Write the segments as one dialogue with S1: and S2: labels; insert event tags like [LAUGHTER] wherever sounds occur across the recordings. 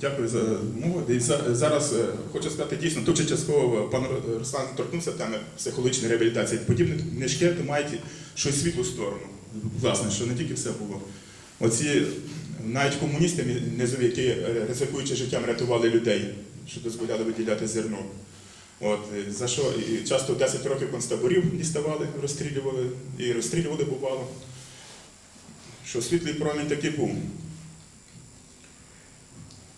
S1: Дякую за мову. І зараз е, хочу сказати дійсно, тут частково пан Руслан торкнувся теми психологічної реабілітації. Подібні книжки мають щось світлу сторону. Власне, що не тільки все було. Оці навіть комуністи низові, які е, ризикуючи життям рятували людей, що дозволяли виділяти зерно. От, е, за що і часто 10 років концтаборів діставали, розстрілювали і розстрілювали бувало. Що світлий промінь таки був.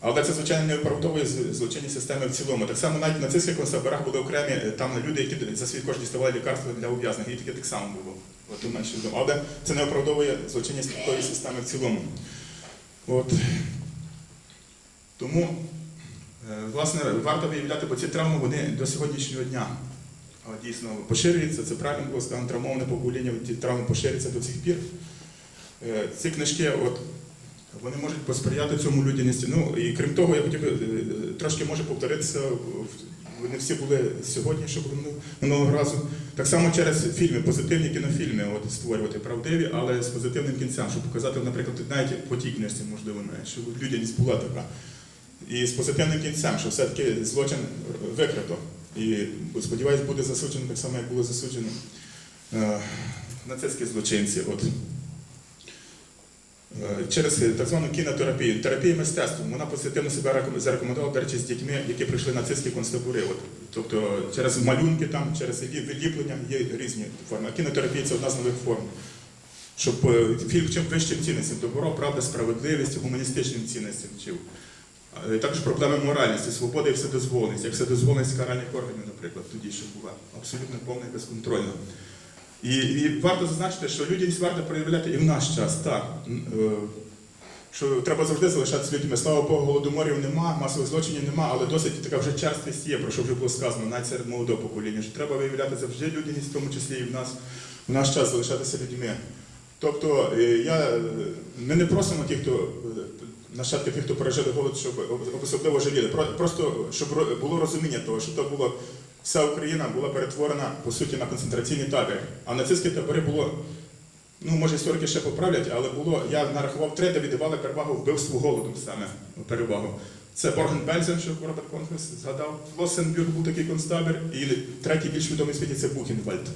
S1: Але це, звичайно, не виправдовує злочинні системи в цілому. Так само навіть в нацистських концтаборах були окремі е, там люди, які за свій кошт діставали лікарства для ув'язнених, і таке так само було. От, менше. Але це не оправдовує злочинність такої системи в цілому. От. Тому, е, власне, варто виявляти, бо ці травми вони до сьогоднішнього дня дійсно поширюються. Це правильно було сказано, травмоване покоління, ті травми поширюються до цих пір. Е, Ці книжки, от, вони можуть посприяти цьому людяності. Ну і крім того, я хотів би е, трошки може повторитися. Вони всі були сьогодні, що було минулого- разу. Так само через фільми, позитивні кінофільми, от створювати правдиві, але з позитивним кінцем, щоб показати, наприклад, навіть по тій книжці, можливо, навіть, щоб людяність була така. І з позитивним кінцем, що все-таки злочин викрито. І сподіваюсь, буде засуджено так само, як було засуджено е, нацистські злочинці. От. Е, Через так звану кінотерапію, терапію мистецтвом, вона позитивно себе зарекомендувала, до речі, з дітьми, які пройшли нацистські концтабори. От. Тобто через малюнки, там, через виліплення є різні форми. Кінотерапія це одна з нових форм. Щоб е, фільм чим вищим цінностям добро, правда, справедливість, гуманістичним цінностям вчив. Е, Також проблеми моральності, свободи і вседозволеність, як вседозволеність каральних органів, наприклад, тоді ще була абсолютно повна і безконтрольна. І, і варто зазначити, що людяність варто проявляти і в наш час, так. Е, Що треба завжди залишатися людьми. Слава Богу, голодоморів нема, масових злочинів нема, але досить така вже черствість є, про що вже було сказано, навіть серед молодого покоління. Що треба виявляти завжди людяність, в тому числі і в нас в наш час залишатися людьми. Тобто е, я, ми не просимо тих, хто е, нащадки тих, хто пережили голод, щоб особливо жаліли. Просто щоб було розуміння того, що то було вся Україна була перетворена по суті на концентраційні табори. А нацистські табори було, ну може історики ще поправлять, але було, я нарахував три, де віддавали перевагу вбивству голодом саме перевагу. Це Борген-Бельзен, що Роберт Конфес згадав. Лосенбюрг був такий концтабір, і третій більш відомий світі це Бухенвальд.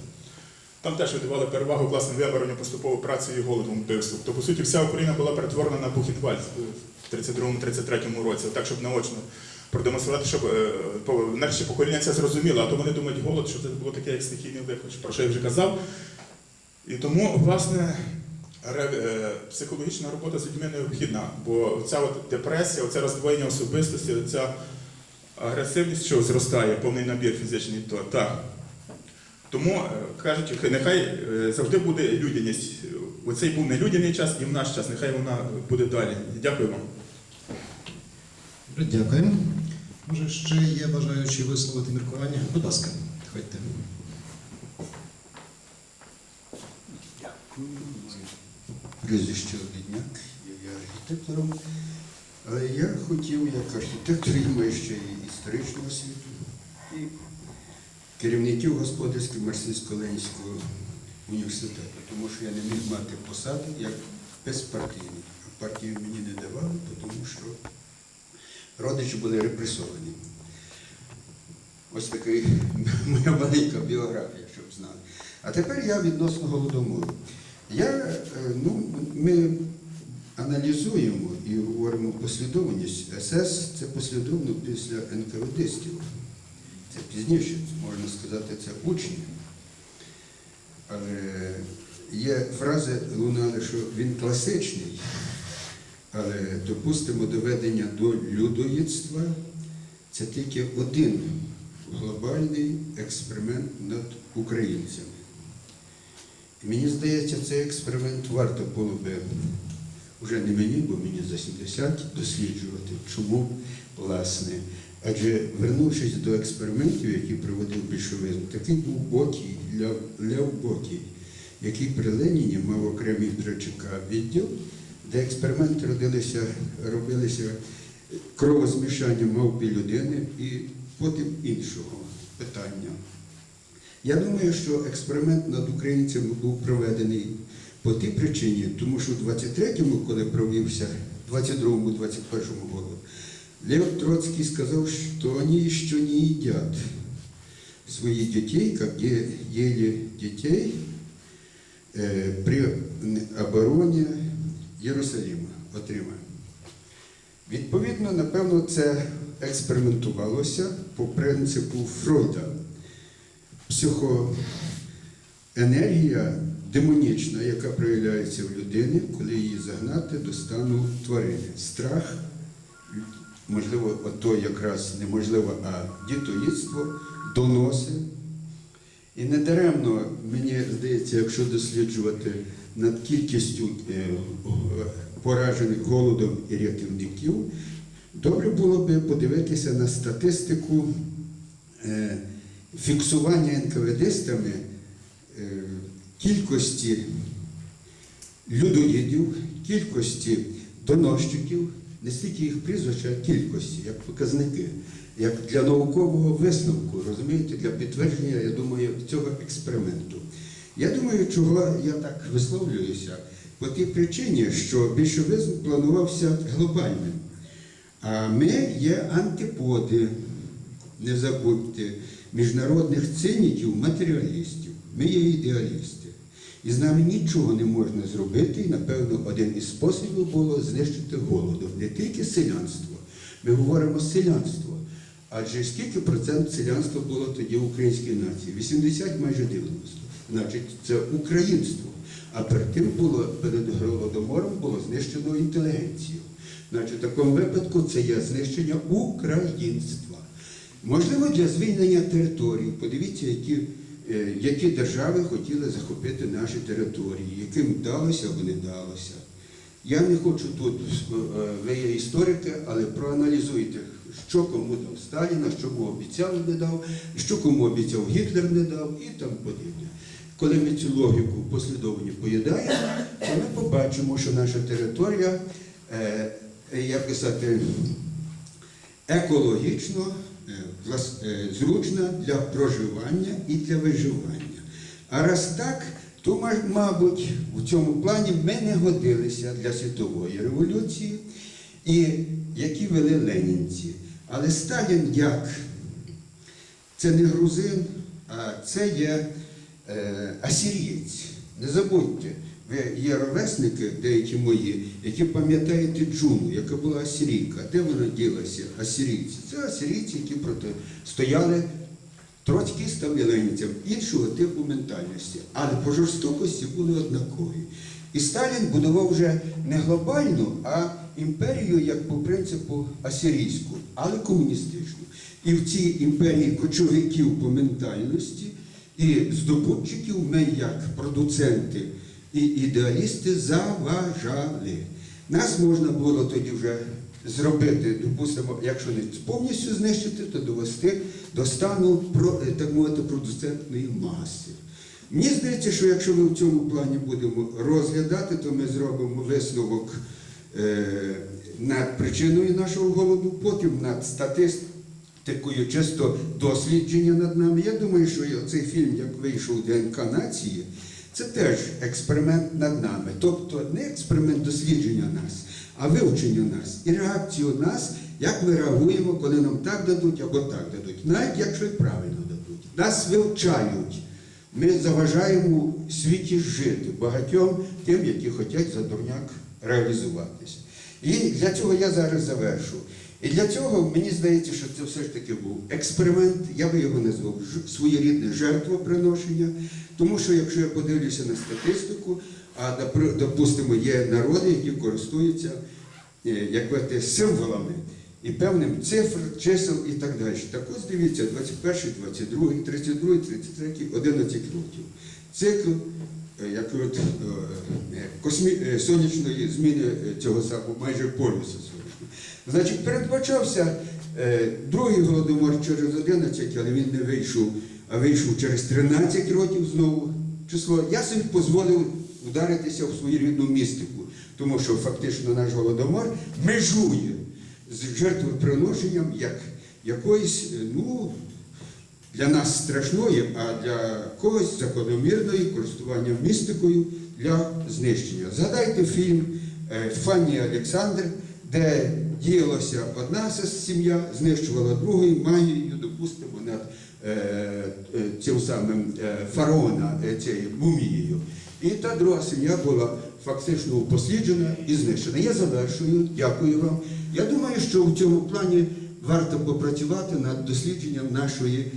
S1: Там теж видавали перевагу власне виборонню поступово працею і голодом вбивству. То, по суті, вся Україна була перетворена на Бухенвальд в 32-33 році, так, щоб наочно продемонструвати, щоб е, наше покоління це зрозуміло, а то вони думають голод, що це було таке, як стихійний лихо, про що я вже казав. І тому, власне, е, психологічна робота з людьми необхідна, бо ця депресія, оце роздвоєння особистості, ця агресивність, що зростає, повний набір фізичний, то так. Тому е, кажуть, нехай завжди буде людяність. Оцей був нелюдяний час і в наш час, нехай вона буде далі. Дякую вам.
S2: Дякуємо. Може, ще є бажаючі висловити міркування? Будь ласка, ходьте.
S3: прізвище Обідняк, я є архітектором. Я хотів, як архітектор, і маю ще і історичну освіту, і керівників господарського Марсинсько-Ленінського університету, тому що я не міг мати посаду як безпартійний. А партію мені не давали, тому що родичі були репресовані. Ось така [LAUGHS] моя маленька біографія, щоб знали. А тепер я відносно голодомору. Я, е, ну, ми аналізуємо і говоримо послідовність. СС це послідовно після НКВДстів. Це пізніше, можна сказати, це учні. Але є фрази лунали, що він класичний, але допустимо доведення до людоїдства це тільки один глобальний експеримент над українцями. І мені здається, цей експеримент варто було би вже не мені, бо мені за 70 досліджувати, чому власне. Адже вернувшись до експериментів, які проводив більшовизм, такий був Бокій, Ляв, Бокій, який при Леніні мав окремий для відділ, де експерименти родилися, робилися кровозмішання мавпі людини і потім іншого питання. Я думаю, що експеримент над українцями був проведений по тій причині, тому що в 23-му, коли провівся, 22-му, 21-му году, Лев Троцкий сказал, что они еще не едят своих детей, как е- ели детей э, при обороні Єрусалима, отрима. Відповідно, напевно, це експериментувалося по принципу Фройда. Психоенергія демонічна, яка проявляється в людині, коли її загнати до стану тварини. Страх, можливо, ото якраз неможливо, а дітоїдство, доноси. І недаремно, мені здається, якщо досліджувати над кількістю е, поражених голодом і рятівників, добре було би подивитися на статистику е, фіксування НКВДстами е, кількості людоїдів, кількості доносчиків, не стільки їх прізвища, а кількості, як показники, як для наукового висновку, розумієте, для підтвердження, я думаю, цього експерименту. Я думаю, чого я так висловлююся, по тій причині, що більшовизм планувався глобальним. А ми є антиподи, не забудьте, міжнародних циніків, матеріалістів. Ми є ідеалісти. І з нами нічого не можна зробити, і, напевно, один із способів було знищити голодом. Не тільки селянство. Ми говоримо селянство. Адже скільки процент селянства було тоді в українській нації? 80, майже 90. Значить, це українство. А перед тим було перед голодомором було знищено інтелігенцію. Значить, в такому випадку це є знищення українства. Можливо, для звільнення територій. Подивіться, які, е, які держави хотіли захопити наші території, яким вдалося або не вдалося. Я не хочу тут, е, ви є історики, але проаналізуйте, що кому дав Сталіна, що кому обіцяв не дав, що кому обіцяв Гітлер не дав і тому подібне. Коли ми цю логіку послідовно поїдаємо, то ми побачимо, що наша територія, е, як писати, екологічно е, е, зручна для проживання і для виживання. А раз так, то, мабуть, в цьому плані ми не годилися для світової революції, і які вели ленінці. Але Сталін як це не грузин, а це є асірієць. Не забудьте, ви є ровесники, деякі мої, які пам'ятаєте Джуну, яка була асірійка. Де вона ділася? Асірійці. Це асірійці, які протистояли троцькістам і ленінцям іншого типу ментальності, але по жорстокості були однакові. І Сталін будував вже не глобальну, а імперію як по принципу асирійську, але комуністичну. І в цій імперії кочовиків по ментальності і здобутчиків ми, як продуценти і ідеалісти, заважали. Нас можна було тоді вже зробити, допустимо, якщо не повністю знищити, то довести до стану так мовити продуцентної маси. Мені здається, що якщо ми в цьому плані будемо розглядати, то ми зробимо висновок е, над причиною нашого голоду, потім над статистикою, чисто дослідження над нами. Я думаю, що цей фільм, як вийшов ДНК нації, це теж експеримент над нами. Тобто не експеримент дослідження нас, а вивчення нас і реакцію нас, як ми реагуємо, коли нам так дадуть або так дадуть, навіть якщо і правильно дадуть. Нас вивчають. Ми заважаємо світі жити багатьом тим, які хочуть за дурняк реалізуватися. І для цього я зараз завершу. І для цього мені здається, що це все ж таки був експеримент, я би його назвав своєрідне жертвоприношення, тому що якщо я подивлюся на статистику, а допустимо, є народи, які користуються е, як говорити, символами і певним цифр, чисел і так далі. Так ось дивіться, 21, 22, 32, 33, 11 років. Цикл е, як от, е, космі... сонячної зміни цього самого майже полюса. Значить, передбачався е, другий голодомор через 11, але він не вийшов, а вийшов через 13 років знову число. Я собі дозволив вдаритися в свою рідну містику, тому що фактично наш голодомор межує з жертвоприношенням як якоїсь, е, ну, для нас страшної, а для когось закономірної користування містикою для знищення. Згадайте фільм е, Фанні Олександр, де діялася одна сім'я, знищувала другу і магією, допустимо, над е, е, цим самим е, фараона, е, цією мумією. І та друга сім'я була фактично упосліджена і знищена. Я завершую, дякую вам. Я думаю, що в цьому плані варто попрацювати над дослідженням нашої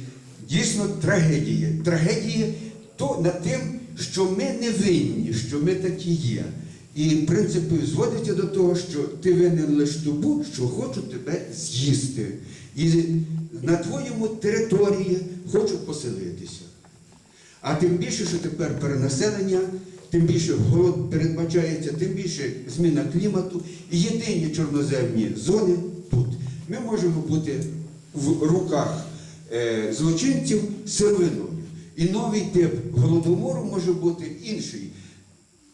S3: дійсно трагедії. Трагедії то над тим, що ми не винні, що ми такі є. І в принципі зводиться до того, що ти винен лише тому, що хочуть тебе з'їсти. І на твоєму території хочуть поселитися. А тим більше, що тепер перенаселення, тим більше голод передбачається, тим більше зміна клімату. І єдині чорноземні зони тут. Ми можемо бути в руках е, злочинців сировиною. І новий тип голодомору може бути інший.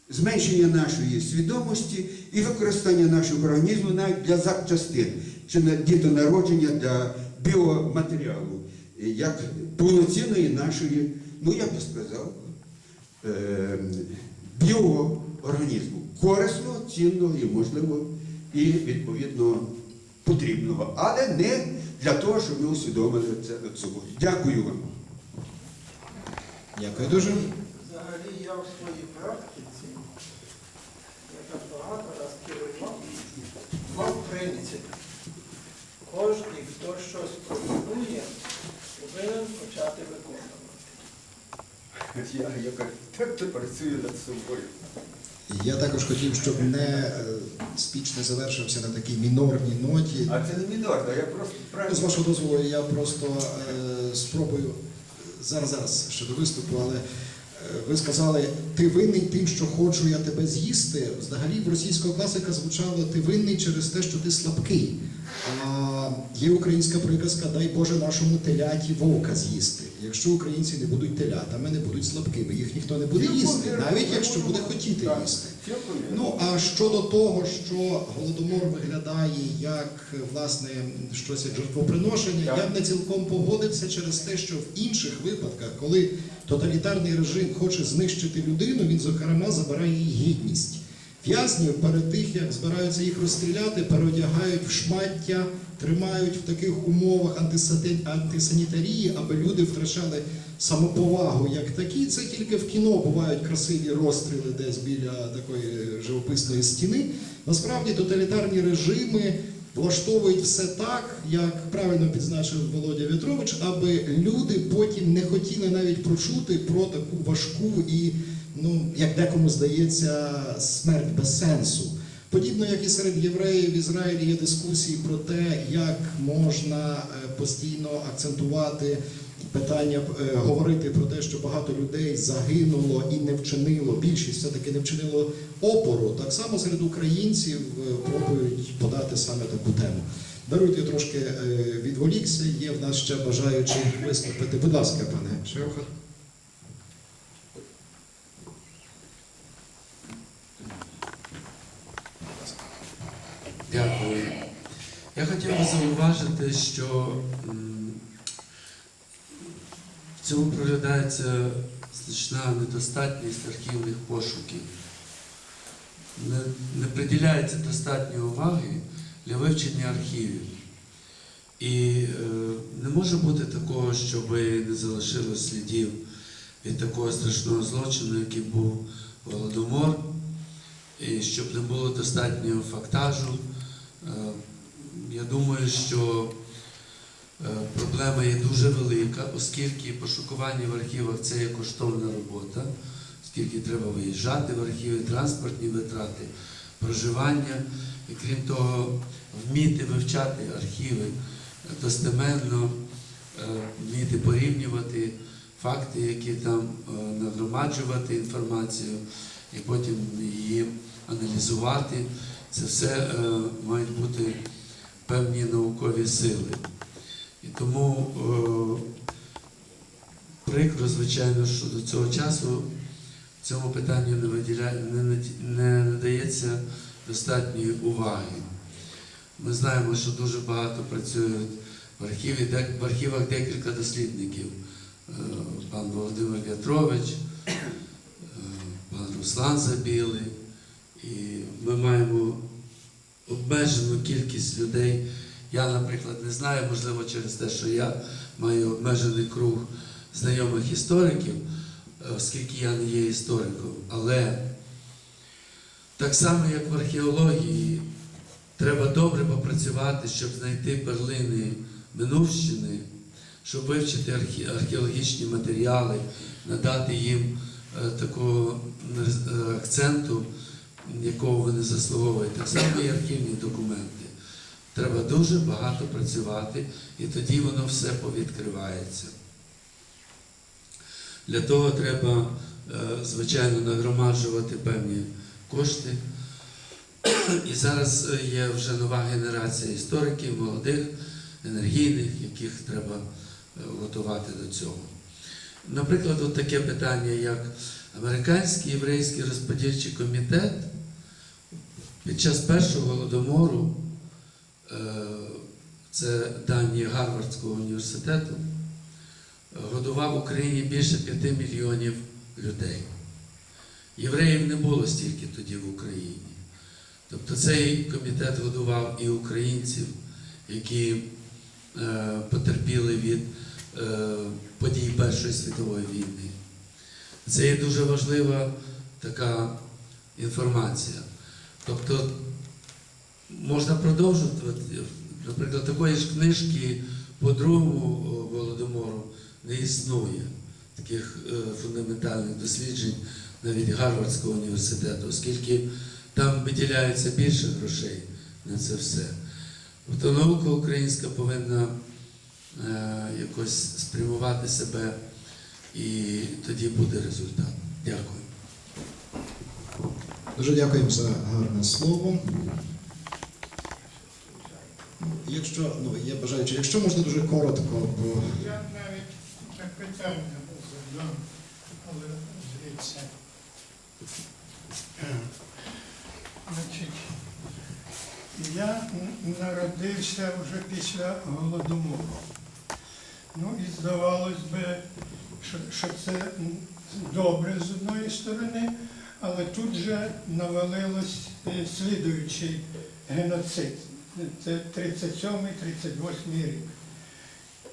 S3: Зменшення нашої свідомості і використання нашого організму навіть для запчастин чи на дітонародження для біоматеріалу, е, як повноцінної нашої, ну я би сказав, е, біоорганізму. Корисного, цінного і можливо, і відповідно потрібного. Але не для того, щоб ми усвідомили це на сьогодні. Дякую вам.
S2: Дякую дуже.
S4: Взагалі я в своїй практиці, багато раз керував, мав принцип. Кожен, хто щось пропонує, повинен почати виконувати.
S3: Я, я так працюю над собою.
S2: Я також хотів, щоб не е, спіч не завершився на такій мінорній ноті.
S3: А це не мінорно, я просто
S2: Ну, З вашого дозволу, я просто е, спробую зараз, зараз ще до виступу, але ви сказали, ти винний тим, що хочу я тебе з'їсти. Взагалі в російського класика звучало ти винний через те, що ти слабкий. А є українська приказка Дай Боже нашому теляті вовка з'їсти. Якщо українці не будуть телятами, не будуть слабкими, їх ніхто не буде їсти, навіть якщо буде хотіти їсти. Ну а щодо того, що голодомор виглядає як власне щось як жертвоприношення, я б не цілком погодився через те, що в інших випадках, коли тоталітарний режим хоче знищити людину, він зокрема забирає її гідність. В'язнів перед тих, як збираються їх розстріляти, переодягають в шмаття, тримають в таких умовах антисанітарії, аби люди втрачали самоповагу як такі. Це тільки в кіно бувають красиві розстріли десь біля такої живописної стіни. Насправді тоталітарні режими влаштовують все так, як правильно підзначив Володя В'ятрович, аби люди потім не хотіли навіть прочути про таку важку і, ну, як декому здається, смерть без сенсу. Подібно як і серед євреїв в Ізраїлі є дискусії про те, як можна е, постійно акцентувати питання, е, говорити про те, що багато людей загинуло і не вчинило, більшість все-таки не вчинило опору. Так само серед українців е, пробують подати саме таку тему. Даруйте, трошки відволікся, є в нас ще бажаючі виступити. Будь ласка, пане Шевха.
S5: Дякую. Я хотів би зауважити, що в цьому проглядається значна недостатність архівних пошуків. Не, не приділяється достатньо уваги для вивчення архівів. І е, не може бути такого, щоб не залишилось слідів від такого страшного злочину, який був Голодомор, і щоб не було достатнього фактажу. Е, Я думаю, що е, проблема є дуже велика, оскільки пошукування в архівах це є коштовна робота, оскільки треба виїжджати в архіви, транспортні витрати, проживання, і крім того, вміти вивчати архіви достеменно, е, вміти порівнювати факти, які там е, нагромаджувати інформацію і потім її аналізувати. Це все е, мають бути певні наукові сили. І тому е, прикро, звичайно, що до цього часу цьому питанню не, виділяє, не, не надається достатньої уваги. Ми знаємо, що дуже багато працюють в архіві, в архівах декілька дослідників. Е, Пан Володимир В'ятрович, е, пан Руслан Забілий. І ми маємо обмежену кількість людей. Я, наприклад, не знаю, можливо, через те, що я маю обмежений круг знайомих істориків, е, оскільки я не є істориком. Але так само, як в археології, треба добре попрацювати, щоб знайти перлини минувщини, щоб вивчити архе- археологічні матеріали, надати їм е, такого е, акценту, якого вони заслуговують. Так само і архівні документи. Треба дуже багато працювати, і тоді воно все повідкривається. Для того треба, е, звичайно, нагромаджувати певні кошти. І зараз е, є вже нова генерація істориків, молодих, енергійних, яких треба е, готувати до цього. Наприклад, от таке питання, як Американський єврейський розподільчий комітет під час першого голодомору, е, це дані Гарвардського університету, годував Україні більше 5 мільйонів людей. Євреїв не було стільки тоді в Україні. Тобто цей комітет годував і українців, які е, потерпіли від е, подій Першої світової війни. Це є дуже важлива така інформація. Тобто можна продовжувати, наприклад, такої ж книжки по другому голодомору не існує таких е, фундаментальних досліджень навіть Гарвардського університету, оскільки там виділяється більше грошей на це все. Тобто наука українська повинна е, якось спрямувати себе, і тоді буде результат. Дякую.
S2: Дуже дякуємо за гарне слово. Якщо ну, є бажаючі, якщо можна дуже коротко, бо
S6: Я навіть запитання задам, але звідси. Е, Значить, я народився вже після голодомору. Ну і здавалось би, що, що це добре з одної сторони, але тут же навалилось е, слідуючий геноцид. Це 37-38 рік.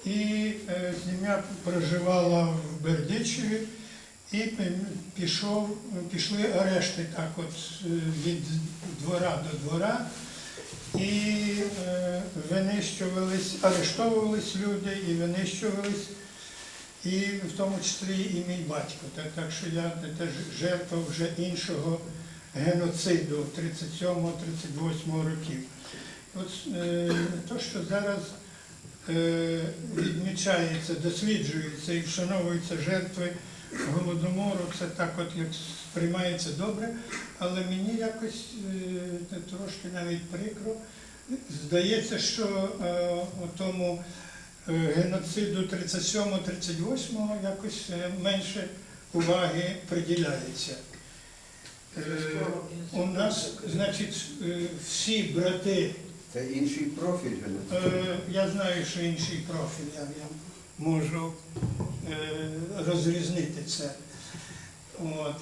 S6: І е, сім'я проживала в Бердичеві, і пішов, пішли арешти так от е, від двора до двора, і винищувались, арештовувались люди і винищувались, і в тому числі і мій батько. Так, що я теж жертва вже іншого геноциду 37-38 років. От е, то, що зараз е, відмічається, досліджується і вшановуються жертви голодомору, це так от як сприймається добре, але мені якось е, трошки навіть прикро. Здається, що е, у тому геноциду 37-38 якось е, менше уваги приділяється. Е, у нас, значить, е, всі брати
S3: Це інший профіль. геноциду.
S6: Е, Я знаю, що інший профіль, я, можу е, розрізнити це. От.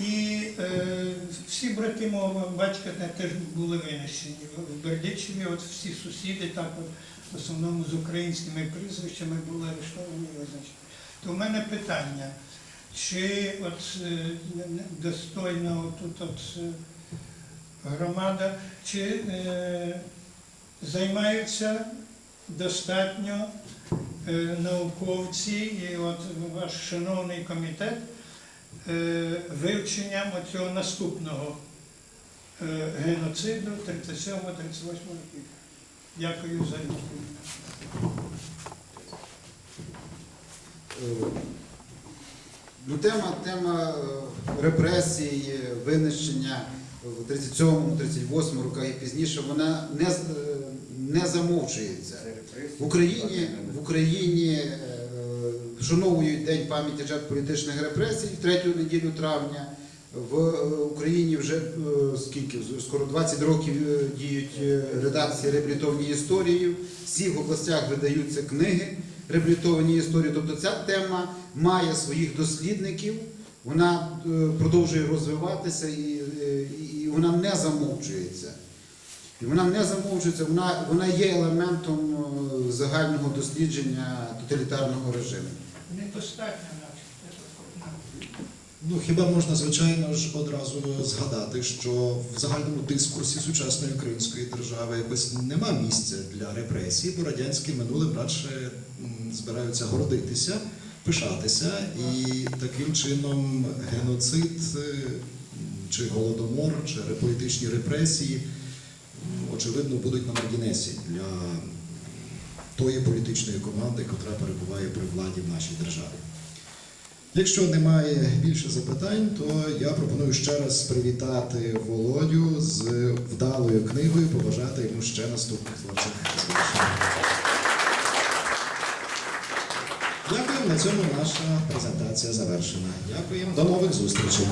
S6: І е, всі брати мого батька теж були винищені в Бердичеві, от всі сусіди, так от, в основному з українськими прізвищами були арештовані і визначені. То в мене питання, чи от е, достойно тут от, е, громада, чи е, займаються достатньо е, науковці і от ваш шановний комітет е, вивченням цього наступного е, геноциду 37-38 років. Дякую за.
S7: Е, Ну, тема, тема е, репресій, е, винищення в 37-му, 38-му роках і пізніше, вона не, е, не замовчується. В Україні, в Україні вшановують День пам'яті жертв політичних репресій в третю неділю травня. В е, Україні вже е, скільки скоро 20 років е, діють редакції реабілітовані історії. В всіх областях видаються книги реабілітовані історії. Тобто ця тема має своїх дослідників, вона продовжує розвиватися і, і вона не замовчується. І вона не замовчується, вона, вона є елементом загального дослідження тоталітарного режиму.
S6: Недостатньо.
S2: Ну, хіба можна, звичайно ж, одразу згадати, що в загальному дискурсі сучасної української держави якось нема місця для репресій, бо радянське минуле радше збираються гордитися, пишатися, і таким чином геноцид е, чи голодомор, чи політичні репресії, очевидно, будуть на маргінесі для тої політичної команди, яка перебуває при владі в нашій державі. Якщо немає більше запитань, то я пропоную ще раз привітати Володю з вдалою книгою, побажати йому ще наступних творчих. Дякую. На цьому наша презентація завершена. Дякуємо. До нових зустрічей.